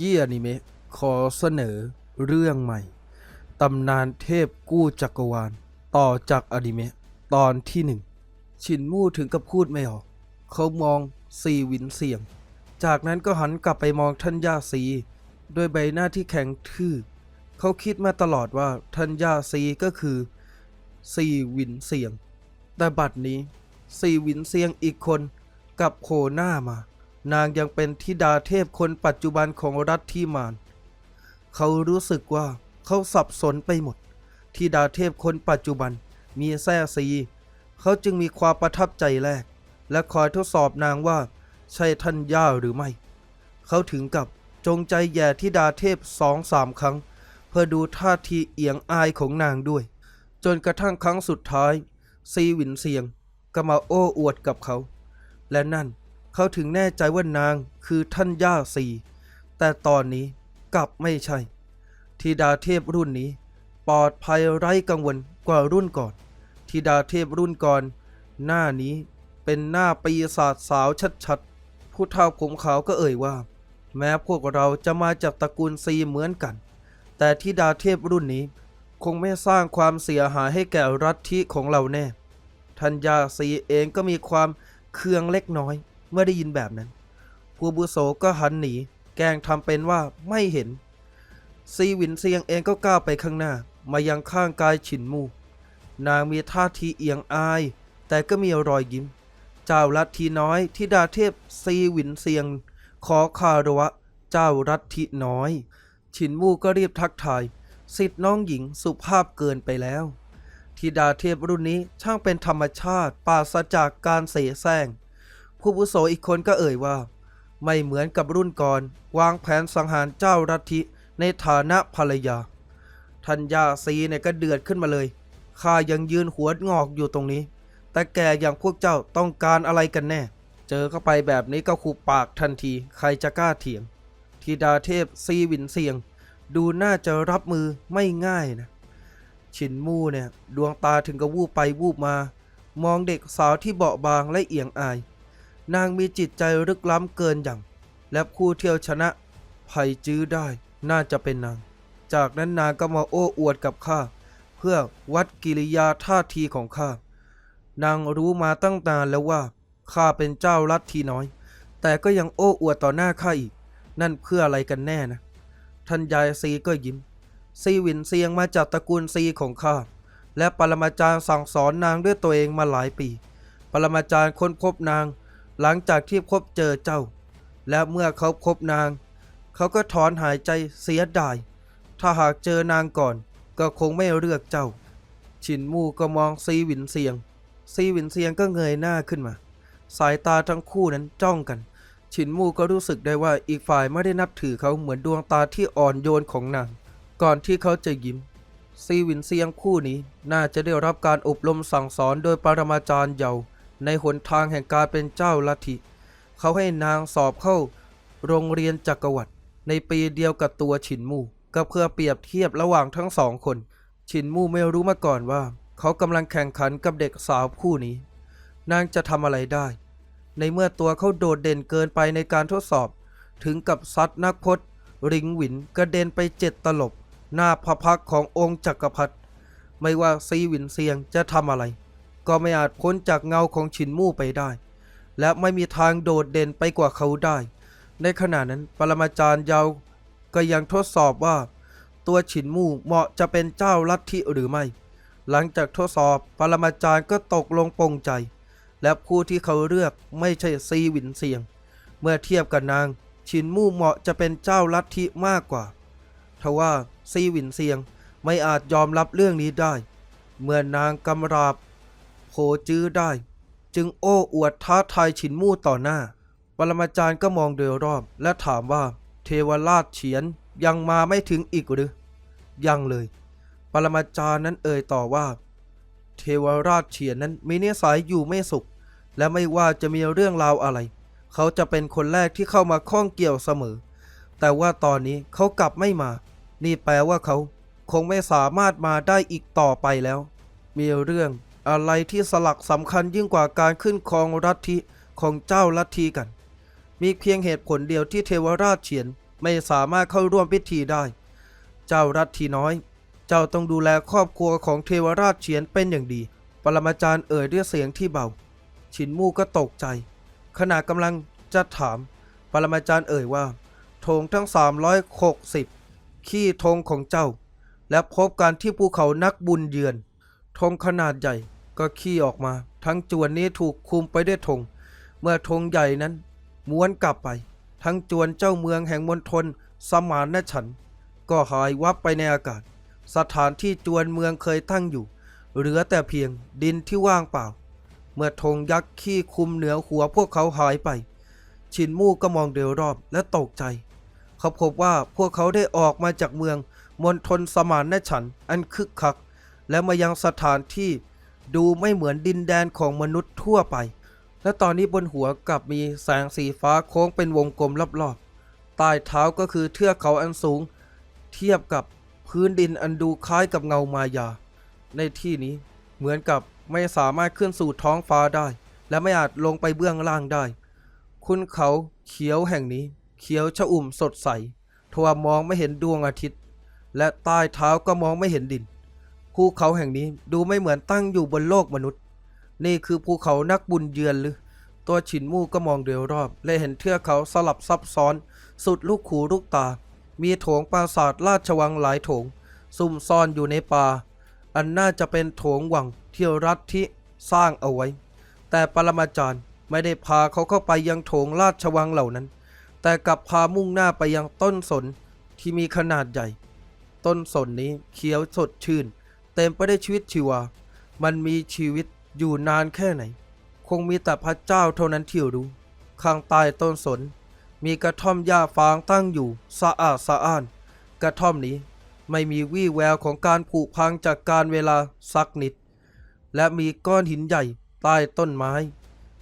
ยี้อนิเมะขอเสนอเรื่องใหม่ ตำนานเทพกู้จักรวาล ต่อจากอนิเมะตอนที่หนึ่ง ชินมู่ถึงกับพูดไม่ออก เขามองซีวินเสียง จากนั้นก็หันกลับไปมองท่านย่าซี ด้วยใบหน้าที่แข็งทื่อ เขาคิดมาตลอดว่าท่านย่าซีก็คือซีวินเสียง แต่บัดนี้ซีวินเสียงอีกคนกลับโผล่หน้ามา นางยังเป็นธิดาเทพคนปัจจุบันของรัฐที่มาน เขารู้สึกว่าเขาสับสนไปหมดธิดาเทพคนปัจจุบันมีแท้ซี เขาจึงมีความประทับใจแรก และคอยทดสอบนางว่า ใช่ท่านย่าหรือไม่ เขาถึงกับจงใจแย่ธิดาเทพสองสามครั้ง เพื่อดูท่าทีเอียงอายของนางด้วย จนกระทั่งครั้งสุดท้าย ซีหวินเซียงก็มาโอ้อวดกับเขา และนั่น เขาถึงแน่ใจว่านางคือท่านย่าซีแต่ตอนนี้กลับไม่ใช่ธิดาเทพรุ่นนี้ ปลอดภัยไร้กังวลกว่ารุ่นก่อนธิดาเทพรุ่นก่อน หน้านี้เป็นหน้าปีศาจสาวชัดๆ ผู้เฒ่าผมขาวก็เอ่ยว่า แม้พวกเราจะมาจากตระกูลซีเหมือนกัน แต่ธิดาเทพรุ่นนี้คงไม่สร้างความเสียหายให้แก่รัฐที่ของเราแน่ ทัญญาซีเองก็มีความเคืองเล็กน้อย เมื่อได้ยินแบบนั้นผู้บุโสก็หันหนี แกล้งทำเป็นว่าไม่เห็น ซีหวินเซียงเองก็ก้าวไปข้างหน้า มายังข้างกายฉินมู นางมีท่าทีเอียงอาย แต่ก็มีรอยยิ้ม เจ้าลัทธิน้อยที่ดาเทพซีหวินเซียง ขอคารวะ เจ้ารัทธิน้อย ฉินมูก็รีบทักทาย สิทธิ์น้องหญิงสุภาพเกินไปแล้วธิดาเทพรุ่นนี้ช่างเป็นธรรมชาติปราศจากการเสแสร้ง ผู้บุโสอีกคนก็เอ่ยว่า ไม่เหมือนกับรุ่นก่อน วางแผนสังหารเจ้ารัทธิในฐานะภรรยาทัญญาซีเนี่ยก็เดือดขึ้นมาเลยข้ายังยืนหัวงอกอยู่ตรงนี้ แต่แกอย่างพวกเจ้าต้องการอะไรกันแน่ เจอเข้าไปแบบนี้ก็คูปากทันที ใครจะกล้าเถียงธิดาเทพซีวินเสียง ดูน่าจะรับมือไม่ง่ายนะฉินมู่เนี่ย ดวงตาถึงกับวูบไปวูบมา มองเด็กสาวที่เบาบางและเอียงอาย นางมีจิตใจลึกล้ำเกินอย่าง และผู้เที่ยวชนะภัยจื้อได้น่าจะเป็นนาง จากนั้นนางก็มาโอ้อวดกับข้า เพื่อวัดกิริยาท่าทีของข้า นางรู้มาตั้งนานแล้วว่าข้าเป็นเจ้าลัทธิน้อย แต่ก็ยังโอ้อวดต่อหน้าข้าอีก นั่นเพื่ออะไรกันแน่นะ ท่านยายซีก็ยิ้ม ซีวินเซียงมาจากตระกูลซีของข้า และปรมาจารย์สั่งสอนนางด้วยตัวเองมาหลายปี ปรมาจารย์ค้นพบนาง หลังจากที่พบเจอเจ้า และเมื่อเขาพบนาง เขาก็ถอนหายใจเสียดาย ถ้าหากเจอนางก่อน ก็คงไม่เลือกเจ้าฉินมู่ก็มองซีหวินเซียง ซีหวินเซียงก็เงยหน้าขึ้นมา สายตาทั้งคู่นั้นจ้องกันฉินมู่ก็รู้สึกได้ว่าอีกฝ่ายไม่ได้นับถือเขาเหมือนดวงตาที่อ่อนโยนของนาง ก่อนที่เขาจะยิ้มซีหวินเซียงคู่นี้น่าจะได้รับการอบรมสั่งสอนโดยปรมาจารย์เยาว์ ในหนทางแห่งการเป็นเจ้าลัทธิเขาให้นางสอบเข้า โรงเรียนจักรวรรดิในปีเดียวกับตัวฉินมู่ก็เพื่อเปรียบเทียบระหว่างทั้งสองคน ฉินมู่ไม่รู้มาก่อนว่า เขากำลังแข่งขันกับเด็กสาวคู่นี้ นางจะทำอะไรได้ ในเมื่อตัวเขาโดดเด่นเกินไปในการทดสอบ ถึงกับซัดนักพจน์ริงหวินกระเด็นไปเจ็ดตลบ หน้าพระพักขององค์จักรพรรดิไม่ว่าซีหวินเซียงจะทำอะไร ก็ไม่อาจพ้นจากเงาของฉินมู่ไปได้ และไม่มีทางโดดเด่นไปกว่าเขาได้ ในขณะนั้นปรมาจารย์เยาวก็ยังทดสอบว่า ตัวฉินมู่เหมาะจะเป็นเจ้าลัทธิหรือไม่ หลังจากทดสอบปรมาจารย์ก็ตกลงปลงใจ และผู้ที่เขาเลือกไม่ใช่ซีหวินเซียง เมื่อเทียบกับนาง ฉินมู่เหมาะจะเป็นเจ้าลัทธิมากกว่าทว่าซีหวินเซียงไม่อาจยอมรับเรื่องนี้ได้ เมื่อนางกำราบ โผจื้อได้ จึงโอ้อวดท้าทายฉินมู่ต่อหน้า ปรมาจารย์ก็มองโดยรอบ และถามว่า เทวราชเฉียนยังมาไม่ถึงอีกหรือ ยังเลย ปรมาจารย์นั้นเอ่ยต่อว่า เทวราชเฉียนนั้นมีนิสัยอยู่ไม่สุข และไม่ว่าจะมีเรื่องราวอะไร เขาจะเป็นคนแรกที่เข้ามาข้องเกี่ยวเสมอ แต่ว่าตอนนี้เขากลับไม่มา นี่แปลว่าเขาคงไม่สามารถมาได้อีกต่อไปแล้ว มีเรื่อง อะไรที่สลักสำคัญยิ่งกว่าการขึ้นครองรัฐทิของเจ้าลัทธิกัน มีเพียงเหตุผลเดียวที่เทวราชเฉียนไม่สามารถเข้าร่วมพิธีได้ เจ้ารัตทีน้อย เจ้าต้องดูแลครอบครัวของเทวราชเฉียนเป็นอย่างดี ปรมาจารย์เอ่ยด้วยเสียงที่เบาฉินมู่ก็ตกใจ ขณะกำลังจะถาม ปรมาจารย์เอ่ยว่าธงทั้ง 360 ขี้ธงของเจ้า และพบการที่ภูเขานักบุญเยือนธงขนาดใหญ่ ก็ขี้ออกมา ทั้งจวนนี้ถูกคุมไปด้วยธงเมื่อธงใหญ่นั้นม้วนกลับไป ทั้งจวนเจ้าเมืองแห่งมณฑลสมานนฉัน ก็หายวับไปในอากาศ สถานที่จวนเมืองเคยตั้งอยู่ เหลือแต่เพียงดินที่ว่างเปล่า เมื่อธงยักษ์ขี้คุมเหนือหัวพวกเขาหายไป ชินมู่ก็มองเดียวรอบและตกใจ เขาพบว่าพวกเขาได้ออกมาจากเมืองมณฑลสมานนฉันอันคึกคัก และมายังสถานที่ ดูไม่เหมือนดินแดนของมนุษย์ทั่วไป และตอนนี้บนหัวกลับมีแสงสีฟ้าโค้งเป็นวงกลมรอบๆ ใต้เท้าก็คือเทือกเขาอันสูง เทียบกับพื้นดินอันดูคล้ายกับเงามายา ในที่นี้เหมือนกับไม่สามารถขึ้นสู่ท้องฟ้าได้ และไม่อาจลงไปเบื้องล่างได้ คุณเขาเขียวแห่งนี้ เขียวชอุ่มสดใสทว่ามองไม่เห็นดวงอาทิตย์ และใต้เท้าก็มองไม่เห็นดิน ภูเขาแห่งนี้ดูไม่เหมือนตั้งอยู่บนโลกมนุษย์ นี่คือภูเขานักบุญเยือนหรือ ตัวฉินมู่ก็มองเดียวรอบ และเห็นเทือกเขาสลับซับซ้อน สุดลูกหูลูกตา มีโถงปราสาทราชวังหลายโถง ซุ่มซ่อนอยู่ในป่า อันน่าจะเป็นโถงวังที่รัฐที่สร้างเอาไว้ แต่ปรมาจารย์ไม่ได้พาเขาเข้าไปยังโถงราชวังเหล่านั้น แต่กลับพามุ่งหน้าไปยังต้นสนที่มีขนาดใหญ่ ต้นสนนี้เขียวสดชื่น เต็มไปด้วยชีวิตชีวา มันมีชีวิตอยู่นานแค่ไหน คงมีแต่พระเจ้าเท่านั้นที่รู้ ข้างใต้ต้นสน มีกระท่อมหญ้าฟางตั้งอยู่สะอาดสะอ้าน กระท่อมนี้ไม่มีวี่แววของการผุพังจากการเวลาสักนิด และมีก้อนหินใหญ่ใต้ต้นไม้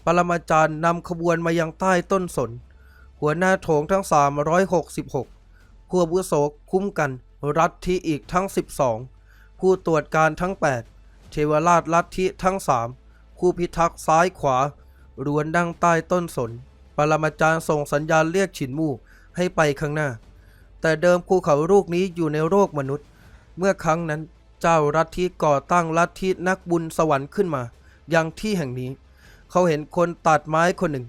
ปรมาจารย์นำขบวนมายังใต้ต้นสน หัวหน้าโถงทั้ง 366ผู้อาวุโสคุ้มกันรัฐที่อีกทั้ง 12 ผู้ตรวจการทั้ง 8 เทวราชลัทธิทั้ง3ผู้พิทักษ์ซ้ายขวารวนดังใต้ต้นสน ปรมาจารย์ส่งสัญญาณเรียกฉินมู่ให้ไปข้างหน้า แต่เดิมภูเขาลูกนี้อยู่ในโลกมนุษย์ เมื่อครั้งนั้นเจ้ารัที่ก่อตั้งลัทธินักบุญสวรรค์ขึ้นมา ยังที่แห่งนี้ เขาเห็นคนตัดไม้คนหนึ่ง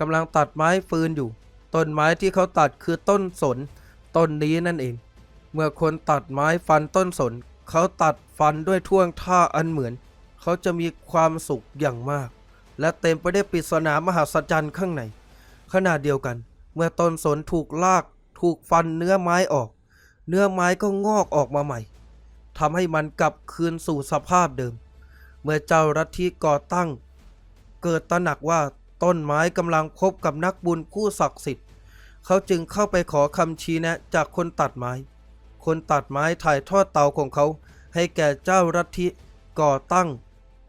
กำลังตัดไม้ฟืนอยู่ ต้นไม้ที่เขาตัดคือต้นสน ต้นนี้นั่นเอง เมื่อคนตัดไม้ฟันต้นสน เขาตัดฟันด้วยท่วงท่าอันเหมือน เขาจะมีความสุขอย่างมาก และเต็มไปด้วยปริศนามหัศจรรย์ข้างในขณะเดียวกัน เมื่อต้นสนถูกลาก ถูกฟันเนื้อไม้ออก เนื้อไม้ก็งอกออกมาใหม่ทำให้มันกลับคืนสู่สภาพเดิม เมื่อเจ้ารัฐีก่อตั้ง เกิดตระหนักว่าต้นไม้กำลังพบกับนักบุญผู้ศักดิ์สิทธิ์ เขาจึงเข้าไปขอคำชี้แนะจากคนตัดไม้ คนตัดไม้ถ่ายทอดเตาของเขา ให้แก่เจ้ารัฐที่ก่อตั้ง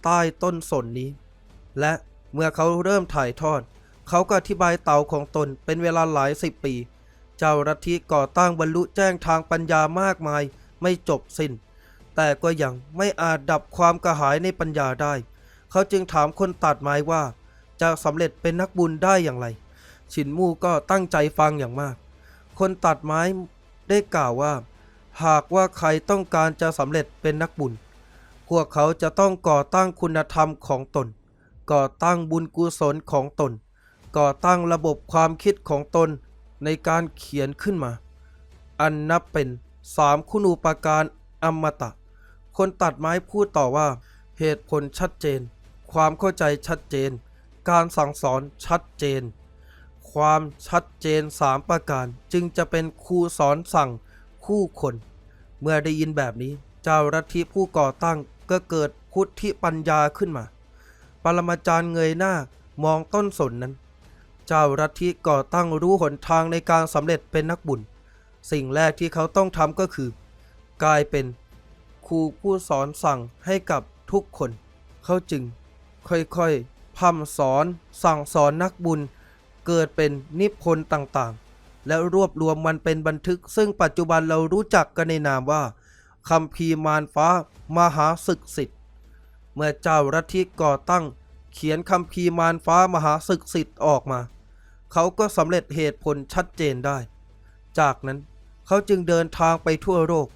ใต้ต้นสนนี้ และเมื่อเขาเริ่มถ่ายทอด เขาก็อธิบายเตาของตนเป็นเวลาหลายสิบปี เจ้ารัฐที่ก่อตั้งบรรลุแจ้งทางปัญญามากมายไม่จบสิ้น แต่ก็ยังไม่อาจดับความกระหายในปัญญาได้ เขาจึงถามคนตัดไม้ว่า จะสำเร็จเป็นนักบุญได้อย่างไรฉินมู่ก็ตั้งใจฟังอย่างมาก คนตัดไม้ได้กล่าวว่า หากว่าใครต้องการจะสำเร็จเป็นนักบุญ พวกเขาจะต้องก่อตั้งคุณธรรมของตน ก่อตั้งบุญกุศลของตน ก่อตั้งระบบความคิดของตนในการเขียนขึ้นมา อันนับเป็นสามคุณูปการอมตะ คนตัดไม้พูดต่อว่า เหตุผลชัดเจน ความเข้าใจชัดเจน การสั่งสอนชัดเจน ความชัดเจนสามประการจึงจะเป็นครูสอนสั่งคู่คน เมื่อได้ยินแบบนี้ เจ้ารัฐที่ผู้ก่อตั้งก็เกิดพุทธิปัญญาขึ้นมา ปรมาจารย์เงยหน้ามองต้นสนนั้น เจ้ารัฐที่ก่อตั้งรู้หนทางในการสำเร็จเป็นนักบุญ สิ่งแรกที่เขาต้องทำก็คือ กลายเป็นครูผู้สอนสั่งให้กับทุกคน เขาจึงค่อยๆพร่ำสอนสั่งสอนนักบุญ เกิดเป็นนิพนธ์ต่างๆ และรวบรวมมันเป็นบันทึก ซึ่งปัจจุบันเรารู้จักกันในนามว่าคำพีร์มารฟ้ามหาศึกสิทธิ์ เมื่อเจ้ารัฐิก่อตั้ง เขียนคำพีร์มารฟ้ามหาศึกสิทธิ์ออกมา เขาก็สำเร็จเหตุผลชัดเจนได้ จากนั้นเขาจึงเดินทางไปทั่วโลก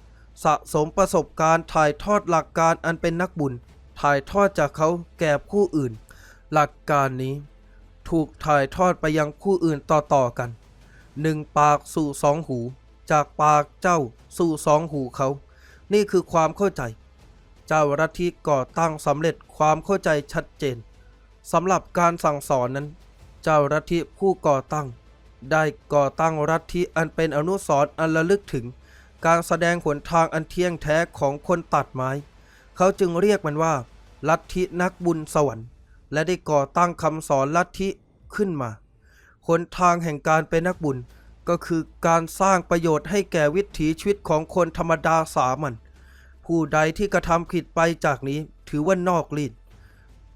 สะสมประสบการณ์ถ่ายทอดหลักการอันเป็นนักบุญ ถ่ายทอดจากเขาแก่ผู้อื่น หลักการนี้ ถูกถ่ายทอดไปยังผู้อื่นต่อๆกัน หนึ่งปากสู่สองหู จากปากเจ้าสู่สองหูเขา นี่คือความเข้าใจ เจ้ารัฐิก่อตั้งสำเร็จความเข้าใจชัดเจนสำหรับการสั่งสอนนั้น เจ้ารัฐิผู้ก่อตั้ง ได้ก่อตั้งรัฐิอันเป็นอนุสรณ์อันระลึกถึง การแสดงหนทางอันเที่ยงแท้ของคนตัดไม้ เขาจึงเรียกมันว่าลัทธินักบุญสวรรค์ และได้ก่อตั้งคำสอนลัทธิขึ้นมา หนทางแห่งการเป็นนักบุญ ก็คือการสร้างประโยชน์ให้แก่วิถีชีวิตของคนธรรมดาสามัญผู้ใดที่กระทำผิดไปจากนี้ถือว่านอกลีด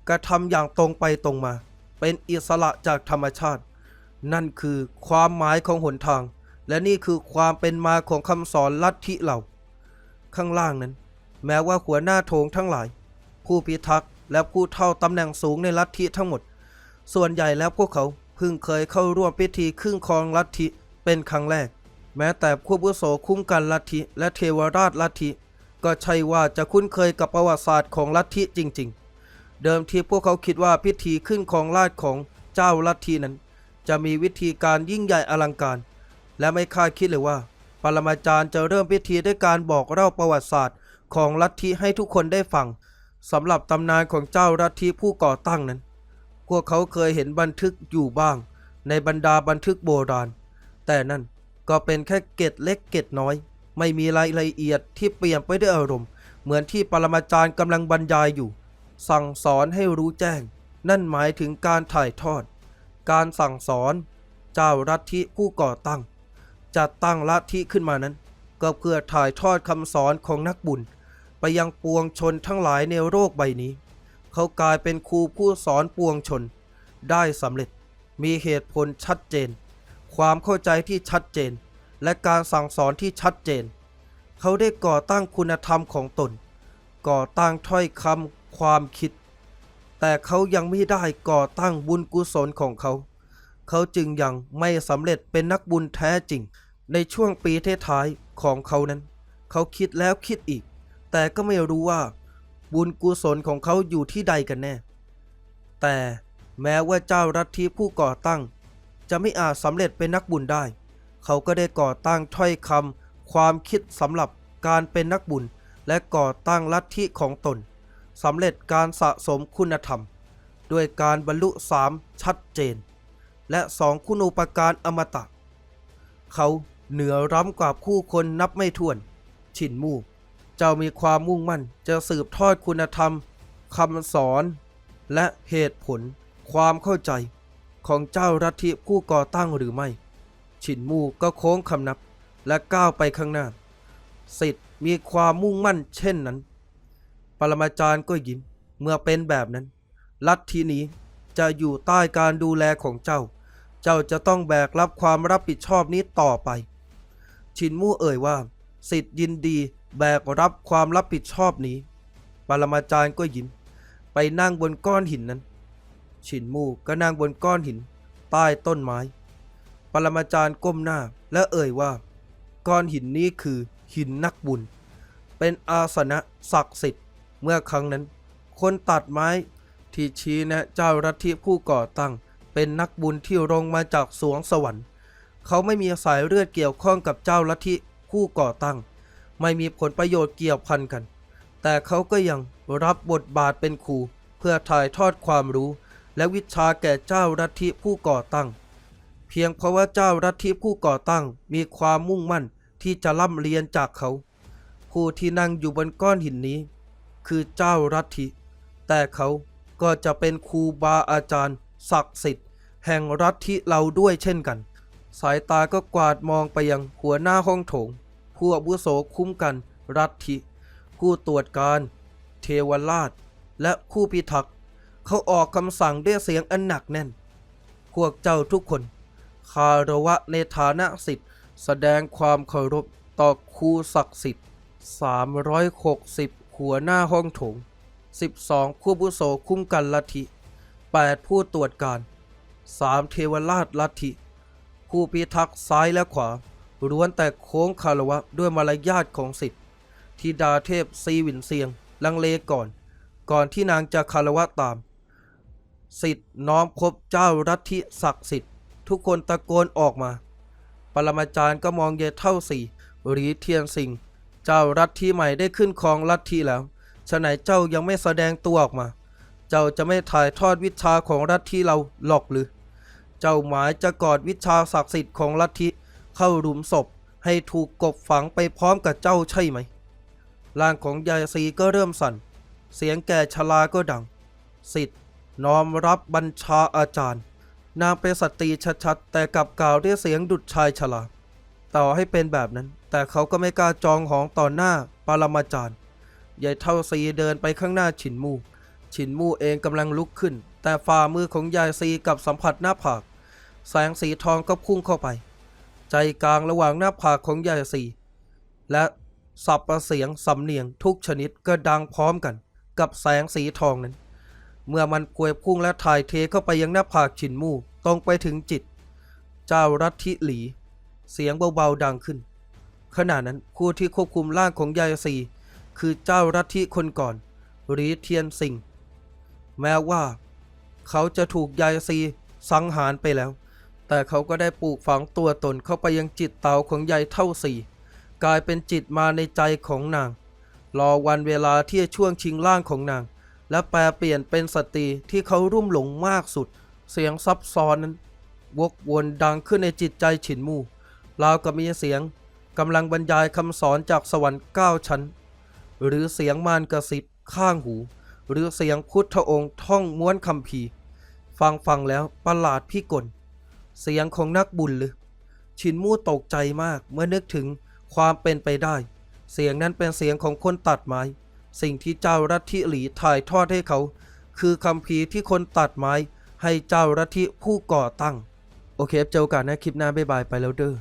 กระทำอย่างตรงไปตรงมา เป็นอิสระจากธรรมชาติ นั่นคือความหมายของหนทาง และนี่คือความเป็นมาของคำสอนลัทธิเราข้างล่างนั้น แม้ว่าหัวหน้าโถงทั้งหลาย ผู้พิทักษ์และผู้เท่าตำแหน่งสูงในลัทธิทั้งหมด ส่วนใหญ่แล้วพวกเขา เพิ่งเคยเข้าร่วมพิธีครึ่งครองลัทธิเป็นครั้งแรก แม้แต่ผู้บุโสคุ้มกันลัทธิและเทวราชลัทธิ ก็ใช่ว่าจะคุ้นเคยกับประวัติศาสตร์ของลัทธิจริง ๆ เดิมทีพวกเขาคิดว่าพิธีขึ้นของราชของเจ้าลัทธินั้น จะมีวิธีการยิ่งใหญ่อลังการ และไม่คาดคิดเลยว่า ปรมาจารย์จะเริ่มพิธีด้วยการบอกเล่าประวัติศาสตร์ของลัทธิให้ทุกคนได้ฟังสำหรับตำนานของเจ้าลัทธิผู้ก่อตั้งนั้น พวกเขาเคยเห็นบันทึกอยู่บ้าง ในบรรดาบันทึกโบราณ แต่นั่นก็เป็นแค่เกร็ดเล็กเกร็ดน้อย ไม่มีรายละเอียดที่เปลี่ยนไปด้วยอารมณ์ เหมือนที่ปรมาจารย์กำลังบรรยายอยู่ สั่งสอนให้รู้แจ้ง นั่นหมายถึงการถ่ายทอด การสั่งสอน เจ้าลัฐทธิผู้ก่อตั้ง จัดตั้งลัทธิขึ้นมานั้น ก็เพื่อถ่ายทอดคำสอนของนักบุญ ไปยังปวงชนทั้งหลายในโลกใบนี้ เขากลายเป็นครูผู้สอนปวงชน ได้สำเร็จ มีเหตุผลชัดเจน ความเข้าใจที่ชัดเจน และการสั่งสอนที่ชัดเจน เขาได้ก่อตั้งคุณธรรมของตน ก่อตั้งถ้อยคำความคิด แต่เขายังไม่ได้ก่อตั้งบุญกุศลของเขา เขาจึงยังไม่สำเร็จเป็นนักบุญแท้จริง ในช่วงปีท้ายของเขานั้น เขาคิดแล้วคิดอีก แต่ก็ไม่รู้ว่า บุญกุศลของเขาอยู่ที่ใดกันแน่ แต่แม้ว่าเจ้ารัฐทีผู้ก่อตั้ง จะไม่อาจสำเร็จเป็นนักบุญได้ เขาก็ได้ก่อตั้งถ้อยคำความคิดสำหรับการเป็นนักบุญ และก่อตั้งลัทธิของตนสำเร็จการสะสมคุณธรรม ด้วยการบรรลุสามชัดเจน และสองคุณูปการอมตะ เขาเหนือร้ำกว่าผู้คนนับไม่ถ้วนฉินมู่ เจ้ามีความมุ่งมั่น จะสืบทอดคุณธรรมคำสอน และเหตุผล ความเข้าใจ ของเจ้ารัฐิผู้ก่อตั้งหรือไม่ ฉินมู่ก็โค้งคำนับและก้าวไปข้างหน้าสิทธิ์มีความมุ่งมั่นเช่นนั้น ปรมาจารย์ก็ยิ้มเมื่อเป็นแบบนั้น ลัทธินี้จะอยู่ใต้การดูแลของเจ้า เจ้าจะต้องแบกรับความรับผิดชอบนี้ต่อไป ชินมู่เอ่ยว่า สิทธิ์ยินดี แบกรับความรับผิดชอบนี้ ปรมาจารย์ก็ยิ้ม ไปนั่งบนก้อนหินนั้น ชินมู่ก็นั่งบนก้อนหิน ใต้ต้นไม้ ปรมาจารย์ก้มหน้าและเอ่ยว่า ก้อนหินนี้คือหินนักบุญ เป็นอาสนะศักดิ์สิทธิ์ เมื่อครั้งนั้น คนตัดไม้ที่ชี้แนะเจ้ารัฐิผู้ก่อตั้ง เป็นนักบุญที่ลงมาจากสวงสวรรค์ เขาไม่มีสายเลือดเกี่ยวข้องกับเจ้าลัทธิผู้ก่อตั้ง ไม่มีผลประโยชน์เกี่ยวพันกัน แต่เขาก็ยังรับบทบาทเป็นครูเพื่อถ่ายทอดความรู้ และวิชาแก่เจ้าลัทธิผู้ก่อตั้ง เพียงเพราะว่าเจ้าลัทธิผู้ก่อตั้งมีความมุ่งมั่นที่จะร่ำเรียนจากเขา ผู้ที่นั่งอยู่บนก้อนหินนี้ คือเจ้าลัทธิแต่เขาก็จะเป็นครูบาอาจารย์ ศักดิ์สิทธิ์ แห่งรัฐิเราด้วยเช่นกัน สายตาก็กวาดมองไปยังหัวหน้าห้องโถง ผู้อาวุโสคุ้มกัน รัฐทิผู้ตรวจการ เทวราช และผู้พิทักษ์เขาออกคำสั่งด้วยเสียงอันหนักแน่น พวกเจ้าทุกคน คารวะในฐานะสิทธิ์ แสดงความเคารพต่อครูศักดิ์สิทธิ์ 360 หัวหน้าห้องโถง 12ผู้อาวุโสคุ้มกันลัทธิ 8 ผู้ตรวจการ 3 เทวราชลัทธิ ผู้พิทักษ์ซ้ายและขวา ล้วนแต่โค้งคารวะด้วยมารยาทของสิทธิ์ทิดาเทพซีวินเซียง ลังเลก่อน ก่อนที่นางจะคารวะตาม สิทธิ์น้อมคบเจ้ารัทธิศักดิ์สิทธิ์ ทุกคนตะโกนออกมา ปรมาจารย์ก็มองเยเท่าสี่หรีเทียนสิงเจ้ารัฐที่ใหม่ได้ขึ้นครองลัทธิแล้วฉะไหนเจ้ายังไม่แสดงตัวออกมา เจ้าจะไม่ถ่ายทอดวิชาของลัทธิเราหรอกหรือ เจ้าหมายจะกอดวิชาศักดิ์สิทธิ์ของลัทธิ เข้าหลุมศพ ให้ถูกกบฝังไปพร้อมกับเจ้าใช่ไหม ร่างของยายซีก็เริ่มสั่น เสียงแก่ชราก็ดัง สิทธิ์น้อมรับบัญชาอาจารย์ นางเป็นสตรีชัดๆ แต่กลับกล่าวด้วยเสียงดุดชายชราต่อให้เป็นแบบนั้น แต่เขาก็ไม่กล้าจองหองต่อหน้าปรมาจารย์ยายเท่าซีเดินไปข้างหน้าฉินมู ฉินมูเองกำลังลุกขึ้น แต่ฝ่ามือของยายซีกับสัมผัสหน้าผาก แสงสีทองก็พุ่งเข้าไป ใจกลางระหว่างหน้าผากของยายซีและสับประเสียงสำเนียงทุกชนิดก็ดังพร้อมกัน กับแสงสีทองนั้น เมื่อมันพวยพุ่งและถ่ายเทเข้าไปยังหน้าผากฉินมู่ตรงไปถึงจิต เจ้ารัทธิหลี เสียงเบาๆดังขึ้น ขณะนั้นผู้ที่ควบคุมร่างของยายซีคือเจ้ารัทธิคนก่อนหรีเทียนสิงแม้ว่า เขาจะถูกยายซีสังหารไปแล้ว แต่เขาก็ได้ปลูกฝังตัวตนเข้าไปยังจิตเตาของยายเท่าสี่กลายเป็นจิตมาในใจของนาง รอวันเวลาที่จะช่วงชิงร่างของนาง และแปลเปลี่ยนเป็นสตรีที่เขารุ่มหลงมากสุด เสียงซับซ้อนนั้น วกวนดังขึ้นในจิตใจฉินมู่ราวกับมีเสียงกำลังบรรยายคำสอนจากสวรรค์เก้าชั้น หรือเสียงมารกระซิบข้างหู หรือเสียงพุทธองค์ท่องม้วนคำพีฟังฟังแล้วประหลาดพิกล เสียงของนักบุญหรือชินมู่ตกใจมากเมื่อนึกถึงความเป็นไปได้ เสียงนั้นเป็นเสียงของคนตัดไม้ สิ่งที่เจ้ารัทธิหลีถ่ายทอดให้เขา คือคำพีที่คนตัดไม้ให้เจ้ารัทธิผู้ก่อตั้ง โอเคเจอกันนะคลิปหน้าบ๊ายบายไปแล้วเด้อ